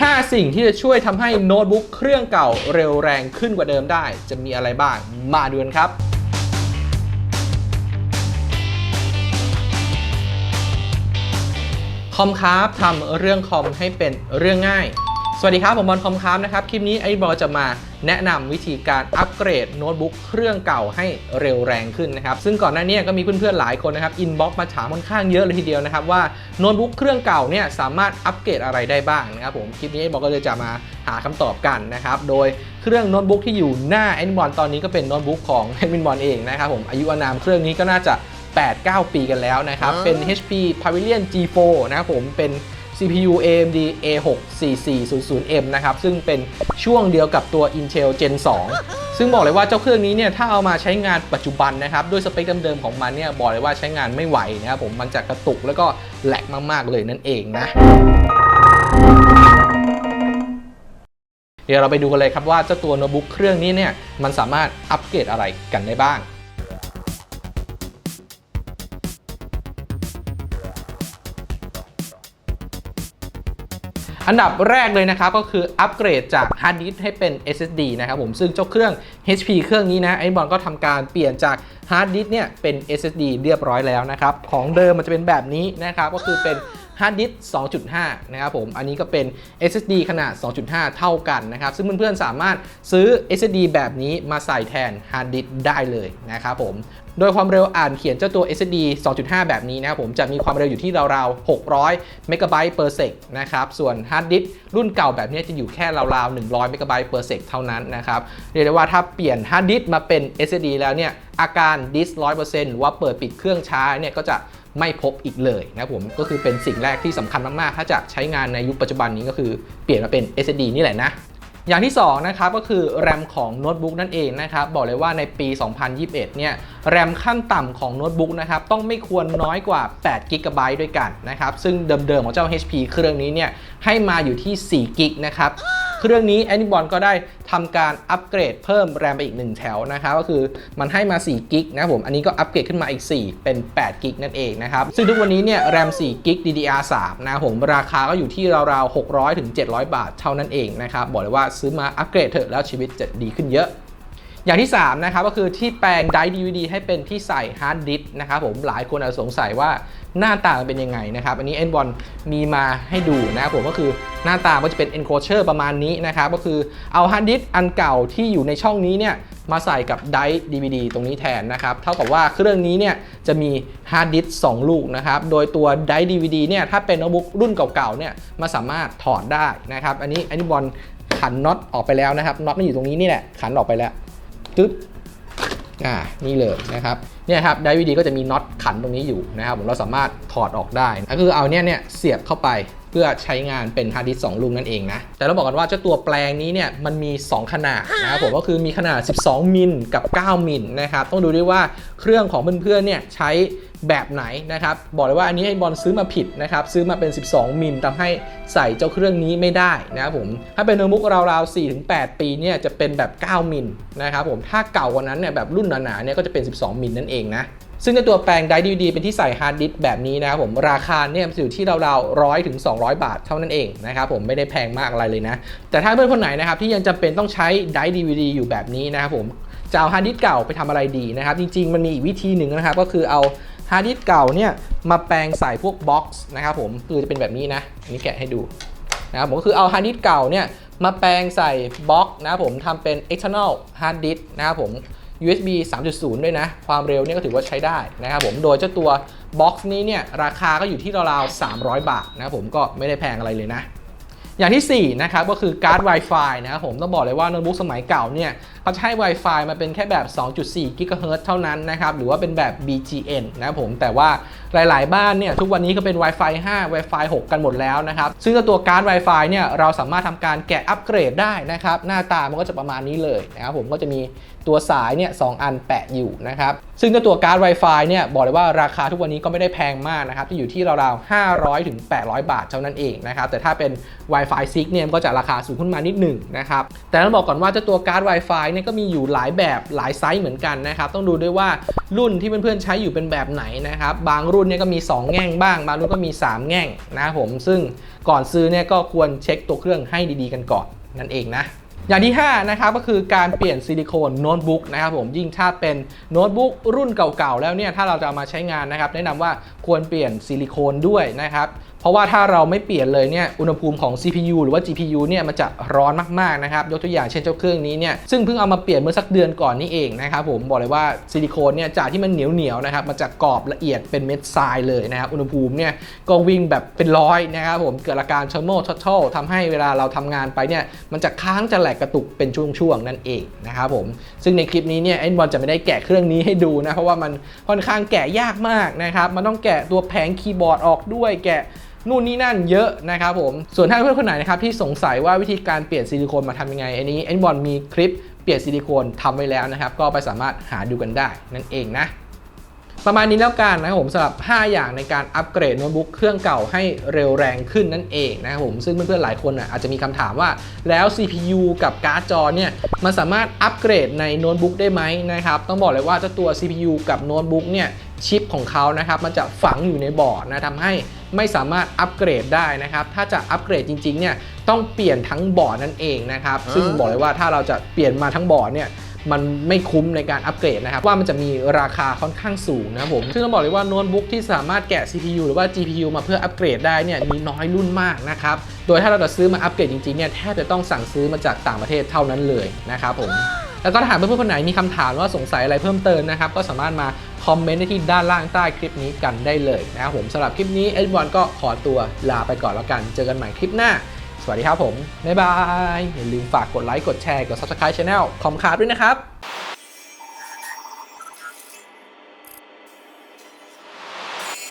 5 สิ่งที่จะช่วยทำให้โน้ตบุ๊กเครื่องเก่าเร็วแรงขึ้นกว่าเดิมได้ จะมีอะไรบ้าง มาดูกันครับคอมครับทำเรื่องคอมให้เป็นเรื่องง่าย สวัสดีครับ ผมบอลคอมครับนะครับ คลิปนี้ไอ้บอลจะมา แนะนำวิธีการอัปเกรดโน้ตบุ๊กเครื่องเก่าให้เร็วแรงขึ้นนะครับ ซึ่งก่อนหน้านี้ก็มีเพื่อนๆหลายคนนะครับอินบ็อกมาถามค่อนข้างเยอะเลยทีเดียวนะครับว่าโน้ตบุ๊กเครื่องเก่าเนี่ยสามารถอัปเกรดอะไรได้บ้างนะครับผมคลิปนี้ไอ้บอลก็เลยจะมาหาคำตอบกันนะครับโดยเครื่องโน้ตบุ๊กที่อยู่หน้าแอดมินบอลตอนนี้ก็เป็นโน้ตบุ๊กของแอดมินบอลเองนะครับผมอายุอานามเครื่องนี้ก็น่าจะ 8-9 ปีกันแล้วนะครับเป็น HP Pavilion G4 นะครับผมเป็น CPU AMD A6 4400M นะครับ ซึ่งเป็นช่วงเดียวกับตัว Intel Gen 2 ซึ่งบอกเลยว่าเจ้าเครื่องนี้เนี่ย ถ้าเอามาใช้งานปัจจุบันนะครับ ด้วยสเปคเดิมๆของมันเนี่ย บอกเลยว่าใช้งานไม่ไหวนะครับผมมันจะกระตุกแล้วก็แหลกมากๆเลยนั่นเองนะเดี๋ยวเราไปดูกันเลยครับว่าเจ้าตัวโน้ตบุ๊กเครื่องนี้เนี่ยมันสามารถอัปเกรดอะไรกันได้บ้าง อันดับแรกเลยนะครับก็คืออัปเกรดจากฮาร์ดดิสให้เป็น SSD นะครับผมซึ่งเจ้าเครื่อง HP เครื่องนี้นะไอ้บอลก็ทำการเปลี่ยนจากฮาร์ดดิสเนี่ยเป็น SSD เรียบร้อยแล้วนะครับของเดิมมันจะเป็นแบบนี้นะครับก็คือเป็นฮาร์ดดิส2.5 นะครับผม อันนี้ก็เป็น SSD ขนาด 2.5 เท่ากันนะครับ ซึ่งเพื่อนๆ สามารถซื้อ SSD แบบนี้มาใส่แทนฮาร์ดดิสได้เลยนะครับผม โดยความเร็วอ่านเขียนเจ้าตัว SSD 2.5 แบบนี้นะครับผมจะมีความเร็วอยู่ที่ราวๆ 600เมกะไบต์ per sec นะครับ ส่วนฮาร์ดดิสก์รุ่นเก่าแบบนี้จะอยู่แค่ราวๆ 100เมกะไบต์ per sec เท่านั้นนะครับ เรียกได้ว่าถ้าเปลี่ยนฮาร์ดดิสก์มาเป็น SSD แล้วเนี่ย อาการดิสก์100%หรือว่าเปิดปิดเครื่องช้าเนี่ยก็จะไม่พบอีกเลยนะผมก็คือเป็นสิ่งแรกที่สำคัญมาก ๆ ถ้าจะใช้งานในยุคปัจจุบันนี้ก็คือเปลี่ยนมาเป็น SSD นี่แหละนะ อย่างที่2นะครับก็คือแรมของโน้ตบุ๊กนั่นเองนะครับบอกเลยว่าในปี 2021 เนี่ยแรมขั้นต่ำของโน้ตบุ๊กนะครับต้องไม่ควรน้อยกว่า8 g b ด้วยกันนะครับซึ่งเดิมๆของเจ้า HP เครื่องนี้เนี่ยให้มาอยู่ที่4 g b นะครับ เครื่องนี้ a n i b o n ก็ได้ทำการอัปเกรดเพิ่มแรมไปอีก 1 แถวนะครับก็คือมันให้มา4กิกนะผมอันนี้ก็อัปเกรดขึ้นมาอีก 4 เป็น8กิกนั่นเองนะครับซึ่งทุกวันนี้เนี่ยแรม4กิก DDR3 นะผมราคาก็อยู่ที่ราวๆ600ถึง700 บาทเท่านั้นเองนะครับบอกเลยว่าซื้อมาอัปเกรดเถอะแล้วชีวิตจะดีขึ้นเยอะ อย่างที่ 3 นะครับก็คือที่แปลงไดร์ DVD ให้เป็นที่ใส่ฮาร์ดดิสก์นะครับผมหลายคนอาจสงสัยว่าหน้าตามันเป็นยังไงนะครับ อันนี้ n อ o มีมาให้ดูนะครับผมก็คือหน้าตาก็จะเป็น enclosure ประมาณนี้นะครับ ก็คือเอาฮาร์ดดิสก์อันเก่าที่อยู่ในช่องนี้เนี่ยมาใส่กับไดร์ DVD ตรงนี้แทนนะครับ เท่ากับว่าเครื่องนี้เนี่ยจะมีฮาร์ดดิสก์2ลูกนะครับ โดยตัวไดร์ DVD เนี่ยถ้าเป็นโน้ตบุ๊กรุ่นเก่าๆเนี่ยมาสามารถถอดได้นะครับ อันนี้อันนี้บอลขันน็อตออกไปแล้วนะครับน็อตมันอยู่ตรงนี้นี่แหละขันออกไปแล้ว ตึ๊บอ่านี่เลยนะครับเนี่ยครับไดวีดีก็จะมีน็อตขันตรงนี้อยู่นะครับผมเราสามารถถอดออกได้ก็คือเอาเนี่ยเนี่ยเสียบเข้าไป เพื่อใช้งานเป็นฮาร์ดดิสก์สองลูกนั่นเองนะ แต่เราบอกกันว่าเจ้าตัวแปลงนี้เนี่ยมันมี 2 ขนาดนะครับผมก็คือมีขนาด 12 มิลกับ 9 มิลนะครับ ต้องดูด้วยว่าเครื่องของเพื่อนๆเนี่ยใช้แบบไหนนะครับ บอกเลยว่าอันนี้ไอ้บอลซื้อมาผิดนะครับ ซื้อมาเป็น 12 มิลทำให้ใส่เจ้าเครื่องนี้ไม่ได้นะครับผม ถ้าเป็นโน้ตบุ๊กราวๆ4-8 ปีเนี่ยจะเป็นแบบ 9 มิลนะครับผม ถ้าเก่ากว่านั้นเนี่ยแบบรุ่นหนาๆเนี่ยก็จะเป็น 12 มิลนั่นเองนะ ซึ่งในตัวแปลงไดร์ดีวดีเป็นที่ใส่ฮาร์ดดิสก์แบบนี้นะครับผมราคาเนี่ยอยู่ที่ราวๆร้อยถึง200บาทเท่านั้นเองนะครับผมไม่ได้แพงมากอะไรเลยนะ แต่ถ้าเพื่อนคนไหนนะครับที่ยังจำเป็นต้องใช้ไดร์ดีวดีอยู่แบบนี้นะครับผมจะเอาฮาร์ดดิสก์เก่าไปทำอะไรดีนะครับ จริง ๆ มันมีอีกวิธีหนึ่งนะครับ ก็คือเอาฮาร์ดดิสก์เก่าเนี่ยมาแปลงใส่พวกบ็อกซ์นะครับผมคือจะเป็นแบบนี้นะอันนี้แกะให้ดูนะครับผมก็คือเอาฮาร์ดดิสก์เก่าเนี่ยมาแปลงใส่บล็อกนะครับผมทำเป็น external hard disk นะครับผม USB 3.0 ด้วยนะ ความเร็วเนี่ยก็ถือว่าใช้ได้นะครับผมโดยเจ้าตัวบ็อกซ์นี้เนี่ยราคาก็อยู่ที่ราวๆ300 บาทนะครับผมก็ไม่ได้แพงอะไรเลยนะอย่างที่ 4 นะครับก็คือการ์ด Wi-Fi นะครับผมต้องบอกเลยว่าโน้ตบุ๊กสมัยเก่าเนี่ยเขาจะให้ Wi-Fi มาเป็นแค่แบบ 2.4 GHz เท่านั้นนะครับ หรือว่าเป็นแบบ BGN นะครับผม แต่ว่าหลาย ๆ บ้านเนี่ย ทุกวันนี้ก็เป็น Wi-Fi 5 Wi-Fi 6 กันหมดแล้วนะครับ ซึ่งตัวการ์ด Wi-Fi เนี่ย เราสามารถทำการแกะอัปเกรดได้นะครับ หน้าตามันก็จะประมาณนี้เลยนะครับผม ก็จะมีตัวสายเนี่ยสอันแปะอยู่นะครับ ซึ่งตัวการ์ด Wi-Fi เนี่ย บอกเลยว่าราคาทุกวันนี้ก็ไม่ได้แพงมากนะครับ ที่อยู่ที่ราวๆ500ถึง800 บาทเท่านั้นเองนะครับ แต่ถ้าเป็น Wi-Fi 6เนี่ยก็จะราคาสูงขึ้นมานิดหนึ่งนะครับ แต่ต้องบอกก่อนว่าเจ้าตัวการ์ด Wi-Fi เนี่ยก็มีอยู่หลายแบบหลายไซส์เหมือนกันนะครับ ต้องดูด้วยว่ารุ่นที่เพื่อนๆใช้อยู่เป็นแบบไหนนะครับ บางรุ่นเนี่ยก็มี 2 แง่งบ้าง บางรุ่นก็มี 3 แง่งนะครับผม ซึ่งก่อนซื้อเนี่ยก็ควรเช็คตัวเครื่องให้ดีๆกันก่อนนั่นเองนะอย่างที่ 5 นะครับก็คือการเปลี่ยนซิลิโคนโน้ตบุ๊กนะครับผมยิ่งถ้าเป็นโน้ตบุ๊กรุ่นเก่าๆ แล้วเนี่ยถ้าเราจะเอามาใช้งานนะครับ แนะนำว่าควรเปลี่ยนซิลิโคนด้วยนะครับ เพราะว่าถ้าเราไม่เปลี่ยนเลยเนี่ยอุณหภูมิของ CPU หรือว่า GPU เนี่ยมันจะร้อนมากๆนะครับยกตัวอย่างเช่นเจ้าเครื่องนี้เนี่ยซึ่งเพิ่งเอามาเปลี่ยนเมื่อสักเดือนก่อนนี่เองนะครับผมบอกเลยว่าซิลิโคนเนี่ยจากที่มันเหนียวๆนะครับมันจะกรอบละเอียดเป็นเม็ดทรายเลยนะครับอุณหภูมิเนี่ยก็วิ่งแบบเป็นร้อยนะครับผมเกิดอาการเทอร์โมทอททำให้เวลาเราทำงานไปเนี่ยมันจะค้างจะแหลกกระตุกเป็นช่วงๆนั่นเองนะครับผมซึ่งในคลิปนี้เนี่ยไอ้บอลจะไม่ได้แกะเครื่องนี้ให้ดูนะเพราะว่ามันค่อนข้างแกะยากมากนะครับมันต้องแกะตัวแผงคีย์บอร์ดออกด้วยแกะ นู่นนี่นั่นเยอะนะครับผม ส่วนถ้าเพื่อนคนไหนนะครับที่สงสัยว่าวิธีการเปลี่ยนซิลิโคนมาทำยังไง อันนี้ n อนบอลมีคลิปเปลี่ยนซิลิโคนทำไว้แล้วนะครับ ก็ไปสามารถหาดูกันได้นั่นเองนะประมาณนี้แล้วกันนะครับผมสำหรับ 5 อย่างในการอัปเกรดโน้ตบุ๊กเครื่องเก่าให้เร็วแรงขึ้นนั่นเองนะครับผมซึ่งเพื่อนๆหลายคนอาจจะมีคำถามว่าแล้ว CPU กับการ์ดจอเนี่ยมันสามารถอัปเกรดในโน้ตบุ๊กได้ไหมนะครับต้องบอกเลยว่าเจ้าตัว CPU กับโน้ตบุ๊กเนี่ย ชิปของเขานะครับมันจะฝังอยู่ในบอร์ดนะทำให้ไม่สามารถอัปเกรดได้นะครับ ถ้าจะอัปเกรดจริงๆเนี่ยต้องเปลี่ยนทั้งบอร์ดนั่นเองนะครับ ซึ่งบอกเลยว่าถ้าเราจะเปลี่ยนมาทั้งบอร์ดเนี่ยมันไม่คุ้มในการอัปเกรดนะครับ ว่ามันจะมีราคาค่อนข้างสูงนะครับผม ซึ่งต้องบอกเลยว่าโน้ตบุ๊กที่สามารถแกะ CPU หรือว่า GPU มาเพื่ออัปเกรดได้เนี่ยมีน้อยรุ่นมากนะครับ โดยถ้าเราจะซื้อมาอัปเกรดจริงๆเนี่ยแทบจะต้องสั่งซื้อมาจากต่างประเทศเท่านั้นเลยนะครับผม แล้วก็ถ้าหากเพื่อนๆคนไหนมีคำถามว่าสงสัยอะไรเพิ่มเติมนะครับ ก็สามารถมาคอมเมนต์ได้ที่ด้านล่างใต้คลิปนี้กันได้เลยนะครับผมสำหรับคลิปนี้เอ็ดบอลก็ขอตัวลาไปก่อนแล้วกัน เจอกันใหม่คลิปหน้า สวัสดีครับผม บ๊ายบาย อย่าลืมฝากกดไลค์ กดแชร์ กด subscribe channel คอมคาร์ดด้วยนะครับ